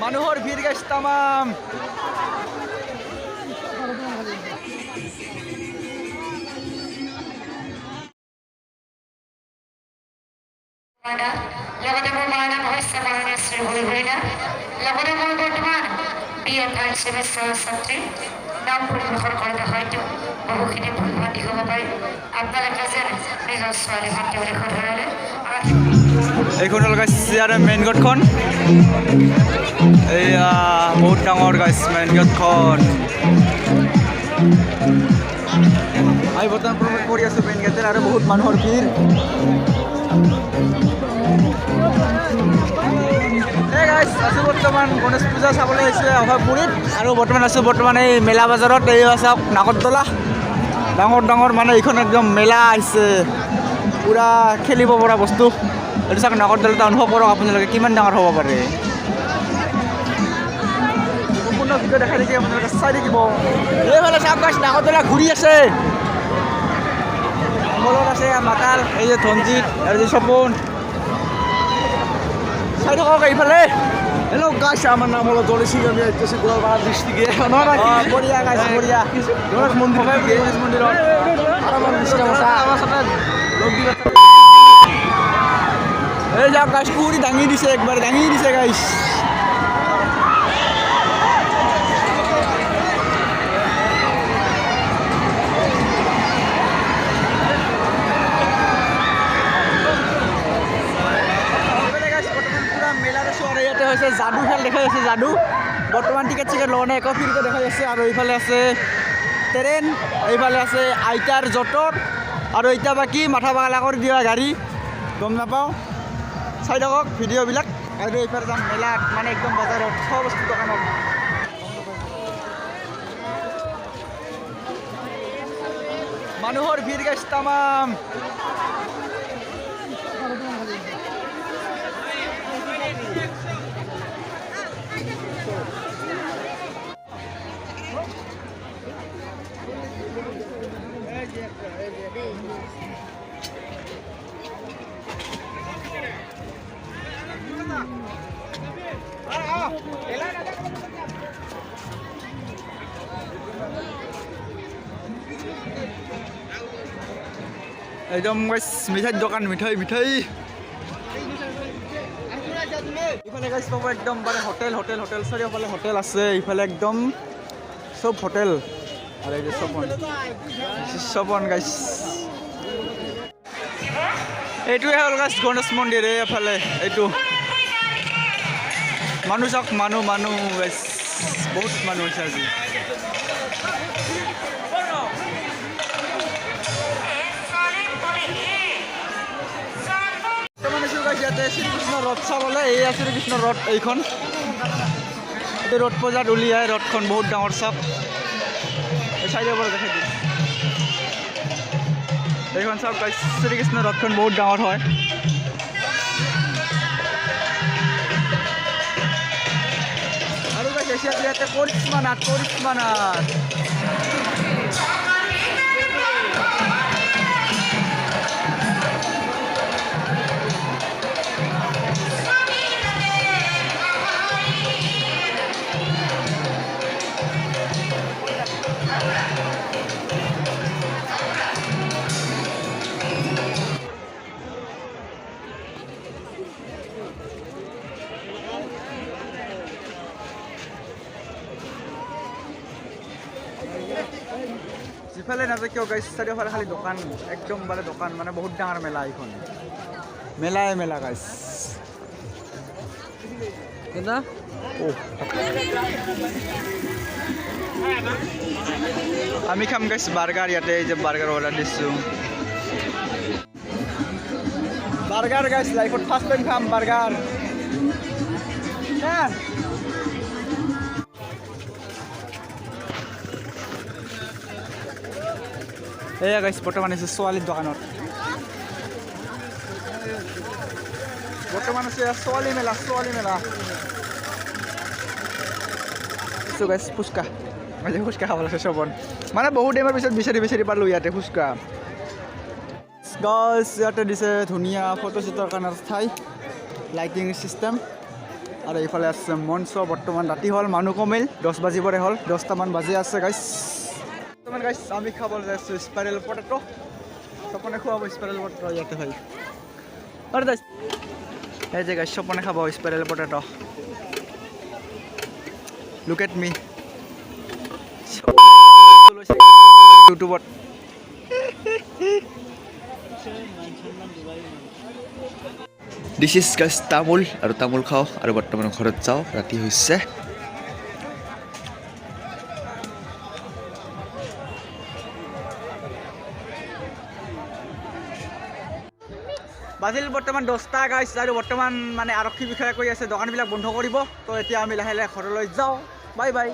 মানুহৰ ভিৰ গাইছ তামাম লগতে মোৰ মাৰ নাম হৈছে মৰণশ্ৰী ভৰিভৰিণা লগতে নাম পৰিৱেশন কৰোঁতে হয়তো বহুখিনি ভুল ভ্ৰান্তি হ'ব পাৰে। আপোনালোকে যেন নিজৰ ছোৱালী ভণ্টি বুলি শুধৰালে এইখন হ'ল গাইছ ইয়াৰে মেইন গেটখন। এইয়া, বহুত ডাঙৰ গাইছ মেইন গেটখন। আমি বৰ্তমান প্ৰৱেশ কৰি আছোঁ মেইন গেটেৰ আৰু বহুত মানুহৰ ভিৰ। গাইছ আছোঁ বৰ্তমান গণেশ পূজা চাবলৈ আহিছোঁ অভয়পুৰীত আৰু বৰ্তমান আছোঁ বৰ্তমান এই মেলা বজাৰত। এই চাওক নাগৰদলা। ডাঙৰ ডাঙৰ মানে এইখন একদম মেলা আহিছে। পূৰা খেলিব পৰা বস্তু। এইটো চাওক নাগৰদলাটা অনুভৱ কৰক আপোনালোকে, কিমান ডাঙৰ হ'ব পাৰে? সম্পূৰ্ণ ভিডিঅ' দেখাই দেখি আপোনালোকে, চাই থাকিব এইফালে চাওক নাগৰদলা ঘূৰি আছে। কমলত আছে, মাতাল, এই যে ধনজিৎ আৰু যে সপোন চাই থাকক এইফালে হ্যালো গাইস আমার নাম হলো দলেশিং আমি আইতেছি গোয়ালপাড়া ডিস্ট্রিক্টে অঁ, বঢ়িয়া গাইছ বঢ়িয়া। মন্দির গণেশ মন্দিৰত। আমার মিস্টার মশা আমাৰ সাথে দিবা এই যাওক গাইছ পুৰি দাঙি দিছে একবাৰ দাঙি দিছে গাইছ মেলাৰ আছোঁ হৈছে যাদু খেল দেখাই আছে যাদু বৰ্তমান টিকেট চিকেট নাই একো ফ্ৰীতে দেখাই আছে আৰু এইফালে আছে ট্ৰেইন, এইফালে আছে আইতাৰ জটৰ আৰু এতিয়া বাকী মাথা বাগলা কৰি দিয়া গাড়ী। গম নাপাওঁ। চাই থাকক ভিডিঅ'বিলাক। আৰু এইফালে যাম, মেলাত মানে একদম বজাৰত চব বস্তু দোকানত। মানুহৰ ভিৰ গাইছ, তামাম। একদম মিঠাইৰ দোকান, মিঠাই মিঠাই। ইফালে গাইছ পাব একদম মানে হোটেল হোটেল হোটেল চাৰিওফালে হোটেল আছে, ইফালে একদম চব হোটেল আৰু এই যে চপন চপন গাইছ এইটোৱে হ'ল গাইছ গণেশ মন্দিৰ এই এফালে, এইটো। মানুহ চাওক মানুহ মানুহ গাইছ বহুত মানুহ হৈছে আজি। ইয়াতে শ্ৰীকৃষ্ণ ৰথ চাবলৈ এই শ্ৰীকৃষ্ণ ৰথ এইখন। এইটো ৰথ বজাৰত উলিয়াই ৰথখন বহুত ডাঙৰ এই এইখন চাওক শ্ৰীকৃষ্ণ ৰথখন বহুত ডাঙৰ হয়। ইয়াতে কৰিশ্মা নাথ কৰিশ্মা নাথ যিফালে নাযায় কিয় গাইছ চাৰিওফালে খালি দোকান একদম মানে দোকান মানে বহুত ডাঙৰ মেলা এইখন। মেলাই মেলা গাইছ। আমি খাম গাইছ বাৰ্গাৰ ইয়াতে এই যে বাৰ্গাৰ অৰ্ডাৰ দিছোঁ। বাৰ্গাৰ গাইছ লাইফত ফাৰ্ষ্ট টাইম খাম বাৰ্গাৰ। এয়া গাইছ বৰ্তমান আছে ছোৱালীৰ দোকানত বৰ্তমান আছে ছোৱালী মেলা ছোৱালী মেলা চ' গাইছ ফুচকা আজি ফুচকা খাব লাগিছে চবন মানে বহুত টাইমৰ পিছত বিচাৰি বিচাৰি পালোঁ ইয়াতে ফুচকা গাইছ ইয়াতে দিছে ধুনীয়া ফটো শ্বুটৰ কাৰণে ঠাই লাইটিং চিষ্টেম আৰু এইফালে আছে মঞ্চ বৰ্তমান ৰাতি হ'ল মানুহ কমিল দহ বাজিবৰে হ'ল দহটামান বাজি আছে গাইছ গাইছ আমি খাবলৈ যাই আছোঁ স্পাইৰেল পটেটো। সপনে খুৱাব স্পাইৰেল পটেটো ইয়াতে হয়। আৰু গাইছ এই যে গাইছ সপনে খাব spiral potato. Look at me ইউটিউবত দিছ ইজ গাছ তামোল আৰু তামোল খাওঁ। আৰু বৰ্তমান ঘৰত যাওঁ। ৰাতি হৈছে বাজিল বৰ্তমান দহটা গাইছ আৰু বৰ্তমান মানে আৰক্ষী বিষয়া কৈ আছে দোকানবিলাক বন্ধ কৰিব। তো এতিয়া আমি লাহে লাহে ঘৰলৈ যাওঁ। Bye bye.